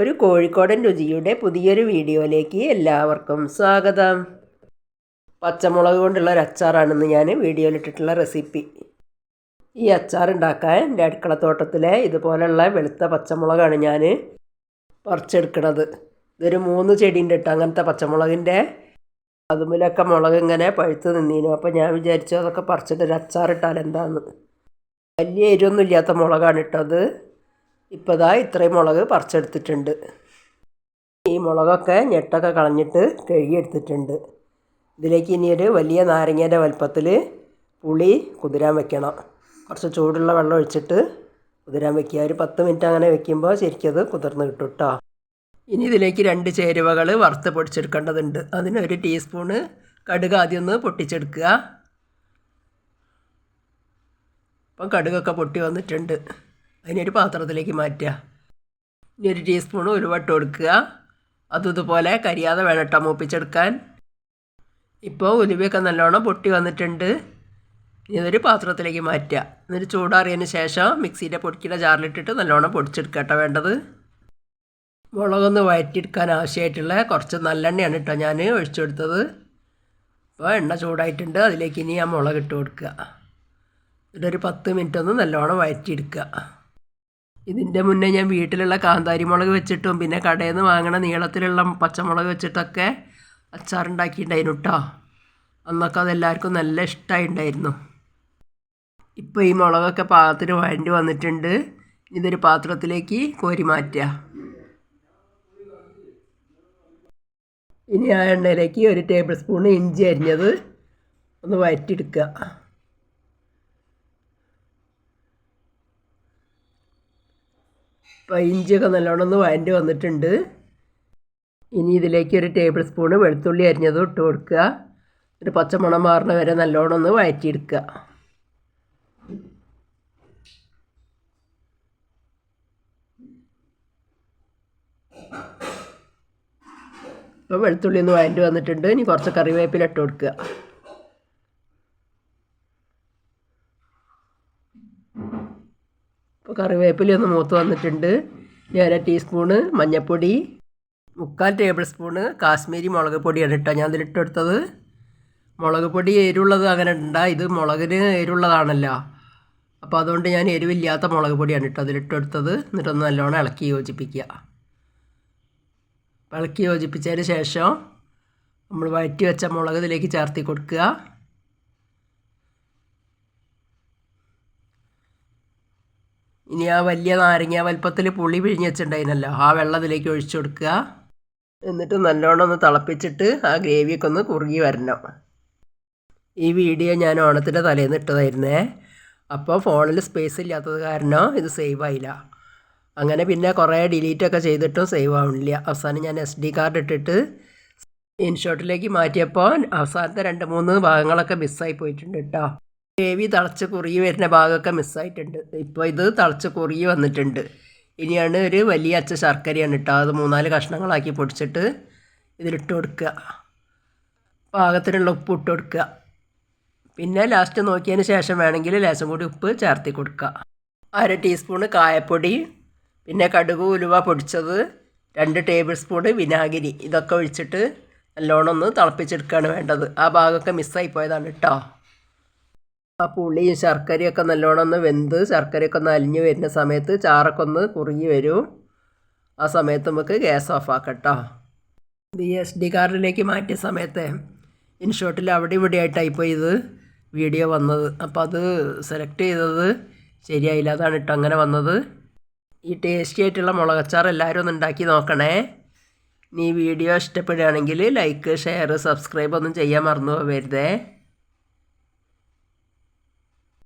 ഒരു കോഴിക്കോടൻ രുചിയുടെ പുതിയൊരു വീഡിയോയിലേക്ക് എല്ലാവർക്കും സ്വാഗതം. പച്ചമുളക് കൊണ്ടുള്ള ഒരു അച്ചാറാണെന്ന് ഞാൻ വീഡിയോയിലിട്ടിട്ടുള്ള റെസിപ്പി. ഈ അച്ചാർ ഉണ്ടാക്കാൻ എന്റെ അടുക്കളത്തോട്ടത്തിലെ ഇതുപോലെയുള്ള വെളുത്ത പച്ചമുളകാണ് ഞാൻ പറിച്ചെടുക്കണത്. ഇതൊരു മൂന്ന് ചെടീന്റെ ഇട്ട് അങ്ങനത്തെ പച്ചമുളകിന്റെ. അതുമിലൊക്കെ മുളക് ഇങ്ങനെ പഴുത്ത് നിന്നീനു. അപ്പോൾ ഞാൻ വിചാരിച്ചു അതൊക്കെ പറിച്ചിട്ട് ഒരു അച്ചാറിട്ടാൽ എന്താണെന്ന് വലിയ എരിവൊന്നും ഇല്ലാത്ത മുളകാണ് ഇട്ടത് ഇപ്പോൾ ഇതാ ഇത്രയും മുളക് പറിച്ചെടുത്തിട്ടുണ്ട്. ഈ മുളകൊക്കെ ഞെട്ടൊക്കെ കളഞ്ഞിട്ട് കഴുകിയെടുത്തിട്ടുണ്ട്. ഇതിലേക്ക് ഇനി ഒരു വലിയ നാരങ്ങേന്റെ വലുപ്പത്തിൽ പുളി കുതിരാൻ വെക്കണം. കുറച്ച് ചൂടുള്ള വെള്ളം ഒഴിച്ചിട്ട് കുതിരാൻ വെക്കുക. ഒരു പത്ത് മിനിറ്റ് അങ്ങനെ വെക്കുമ്പോൾ അത് കുതിർന്ന് കിട്ടും കേട്ടോ. ഇനി ഇതിലേക്ക് രണ്ട് ചേരുവകൾ വറുത്ത് പൊടിച്ചെടുക്കേണ്ടതുണ്ട്. അതിന് ഒരു ടീസ്പൂണ് കടുക് ആദ്യം ഒന്ന് പൊട്ടിച്ചെടുക്കുക. അപ്പം കടുകൊക്കെ പൊട്ടി വന്നിട്ടുണ്ട്. അതിനൊരു പാത്രത്തിലേക്ക് മാറ്റുക. ഇനി ഒരു ടീസ്പൂൺ ഉലുവട്ട് കൊടുക്കുക. അതും ഇതുപോലെ കരിയാതെ വേണം മൂപ്പിച്ചെടുക്കാൻ. ഇപ്പോൾ ഉലുവയൊക്കെ നല്ലോണം പൊട്ടി വന്നിട്ടുണ്ട്. ഇതൊരു പാത്രത്തിലേക്ക് മാറ്റുക. എന്നിട്ട് ചൂടാറിയതിന് ശേഷം മിക്സിയുടെ പൊടിക്കുന്ന ജാറിലിട്ടിട്ട് നല്ലോണം പൊടിച്ചെടുക്കുക കേട്ടോ വേണ്ടത്. മുളകൊന്ന് വഴറ്റിയെടുക്കാൻ ആവശ്യമായിട്ടുള്ള കുറച്ച് നല്ലെണ്ണയാണ് കേട്ടോ ഞാൻ ഒഴിച്ചു കൊടുത്തത്. അപ്പോൾ എണ്ണ ചൂടായിട്ടുണ്ട്. അതിലേക്ക് ഇനി ആ മുളക് ഇട്ട് കൊടുക്കുക. എന്നിട്ടൊരു പത്ത് മിനിറ്റ് ഒന്ന് നല്ലോണം വഴറ്റിയെടുക്കുക. ഇതിന്റെ മുന്നേ ഞാൻ വീട്ടിലുള്ള കാന്താരി മുളക് വെച്ചിട്ടും പിന്നെ കടയിൽ നിന്ന് വാങ്ങണ നീളത്തിലുള്ള പച്ചമുളക് വെച്ചിട്ടൊക്കെ അച്ചാറുണ്ടാക്കിയിട്ടുണ്ടായിരുന്നു കേട്ടോ അന്നൊക്കെ അതെല്ലാവർക്കും നല്ല ഇഷ്ടമായിട്ടുണ്ടായിരുന്നു ഇപ്പോൾ ഈ മുളകൊക്കെ പാകത്തിന് വഴണ്ടി വന്നിട്ടുണ്ട്. ഇതൊരു പാത്രത്തിലേക്ക് കോരി മാറ്റുക. ഇനി ആ എണ്ണയിലേക്ക് ഒരു ടേബിൾ സ്പൂൺ ഇഞ്ചി അരിഞ്ഞത് ഒന്ന് വഴറ്റിയെടുക്കുക. ഇഞ്ചിയൊക്കെ നല്ലോണം ഒന്ന് വഴണ്ടി വന്നിട്ടുണ്ട്. ഇനി ഇതിലേക്ക് ഒരു ടേബിൾ സ്പൂണ് വെളുത്തുള്ളി അരിഞ്ഞത് ഇട്ട് കൊടുക്കുക. ഒരു പച്ചമണം മാറുന്ന വരെ നല്ലോണം ഒന്ന് വഴറ്റിയെടുക്കുക ഇപ്പോൾ വെളുത്തുള്ളി ഒന്ന് വഴറ്റി വന്നിട്ടുണ്ട്. ഇനി കുറച്ച് കറിവേപ്പില ഇട്ട് കൊടുക്കുക. ഇപ്പോൾ കറിവേപ്പില ഒന്ന് മൂത്ത് വന്നിട്ടുണ്ട്. ഇനി അര ടീസ്പൂണ് മഞ്ഞൾപ്പൊടി മുക്കാൽ ടേബിൾ സ്പൂണ് കാശ്മീരി മുളക് പൊടിയാണ് കേട്ടോ ഞാൻ ഇതിലിട്ട് കൊടുത്തത്. മുളക് പൊടി എരിവുള്ളത് അങ്ങനെ ഉണ്ടാ. ഇത് മുളകിന് എരിവുള്ളതാണല്ലോ. അപ്പോൾ അതുകൊണ്ട് ഞാൻ എരിവില്ലാത്ത മുളക് പൊടിയാണ് കേട്ടോ അതിലിട്ട് എടുത്തത് എന്നിട്ടൊന്ന് നല്ലോണം ഇളക്കി യോജിപ്പിക്കുക. ഇളക്കി യോജിപ്പിച്ചതിന് ശേഷം നമ്മൾ വഴറ്റി വെച്ച മുളക് ഇതിലേക്ക് ചേർത്തി കൊടുക്കുക. ഇനി ആ വലിയ നാരങ്ങ വലുപ്പത്തിൽ പുളി പിഴിഞ്ഞ് വെച്ചിട്ടുണ്ടായിരുന്നല്ലോ. ആ വെള്ളത്തിലേക്ക് ഒഴിച്ചു കൊടുക്കുക. എന്നിട്ട് നല്ലോണം ഒന്ന് തിളപ്പിച്ചിട്ട് ആ ഗ്രേവിയൊക്കെ ഒന്ന് കുറുകി വരണം. ഈ വീഡിയോ ഞാൻ ഓണത്തിന്റെ തലേന്ന് ഇട്ടതായിരുന്നേ. അപ്പോൾ ഫോണിൽ സ്പേസ് ഇല്ലാത്തത് കാരണം ഇത് സേവ് ആയില്ല. അങ്ങനെ പിന്നെ കുറേ ഡിലീറ്റൊക്കെ ചെയ്തിട്ടും സേവ് ആവുന്നില്ല അവസാനം ഞാൻ എസ് ഡി കാർഡ് ഇട്ടിട്ട് ഇൻഷോട്ടിലേക്ക് മാറ്റിയപ്പോൾ അവസാനത്തെ രണ്ട് മൂന്ന് ഭാഗങ്ങളൊക്കെ മിസ്സായി പോയിട്ടുണ്ട് കേട്ടോ ഗ്രേവി തിളച്ച് കുറുകി വരുന്ന ഭാഗമൊക്കെ മിസ്സായിട്ടുണ്ട്. ഇപ്പോൾ ഇത് തിളച്ച് കുറുകി വന്നിട്ടുണ്ട്. ഇനിയാണ് ഒരു വലിയ അച്ച ശർക്കരയാണ് കേട്ടോ. അത് മൂന്നാൽ കഷ്ണങ്ങളാക്കി പൊടിച്ചിട്ട് ഇതിലിട്ട് കൊടുക്കുക. പാകത്തിനുള്ള ഉപ്പ് ഇട്ട് കൊടുക്കുക. പിന്നെ ലാസ്റ്റ് നോക്കിയതിന് ശേഷം വേണമെങ്കിൽ ലേശം കൂടി ഉപ്പ് ചേർത്തി കൊടുക്കുക. അര ടീസ്പൂണ് കായപ്പൊടി പിന്നെ കടുക് ഉലുവ പൊടിച്ചത് രണ്ട് ടേബിൾ സ്പൂണ് വിനാഗിരി. ഇതൊക്കെ ഒഴിച്ചിട്ട് നല്ലോണം ഒന്ന് തിളപ്പിച്ചെടുക്കുകയാണ് വേണ്ടത്. ആ ഭാഗമൊക്കെ മിസ്സായി പോയതാണ് കേട്ടോ. ആ പുളിയും ശർക്കരയൊക്കെ നല്ലോണം ഒന്ന് വെന്ത് ശർക്കരയൊക്കെ ഒന്ന് അലിഞ്ഞ് വരുന്ന സമയത്ത് ചാറൊക്കെ ഒന്ന് കുറുകി വരും. ആ സമയത്ത് നമുക്ക് ഗ്യാസ് ഓഫ് ആക്കട്ടോ ബി എസ് ഡി കാർഡിലേക്ക് മാറ്റിയ സമയത്ത് ഇൻഷോട്ടിൽ അവിടെ ഇവിടെ പോയി ഇത് വീഡിയോ വന്നത്. അപ്പോൾ അത് സെലക്ട് ചെയ്തത് ശരിയായില്ല. അതാണ് ഇട്ട് അങ്ങനെ വന്നത്. ഈ ടേസ്റ്റി ആയിട്ടുള്ള മുളകച്ചാർ എല്ലാവരും ഒന്ന് ഉണ്ടാക്കി നോക്കണേ. നീ വീഡിയോ ഇഷ്ടപ്പെടുകയാണെങ്കിൽ ലൈക്ക് ഷെയർ സബ്സ്ക്രൈബ് ഒന്നും ചെയ്യാൻ മറന്നു പോകരുതേ.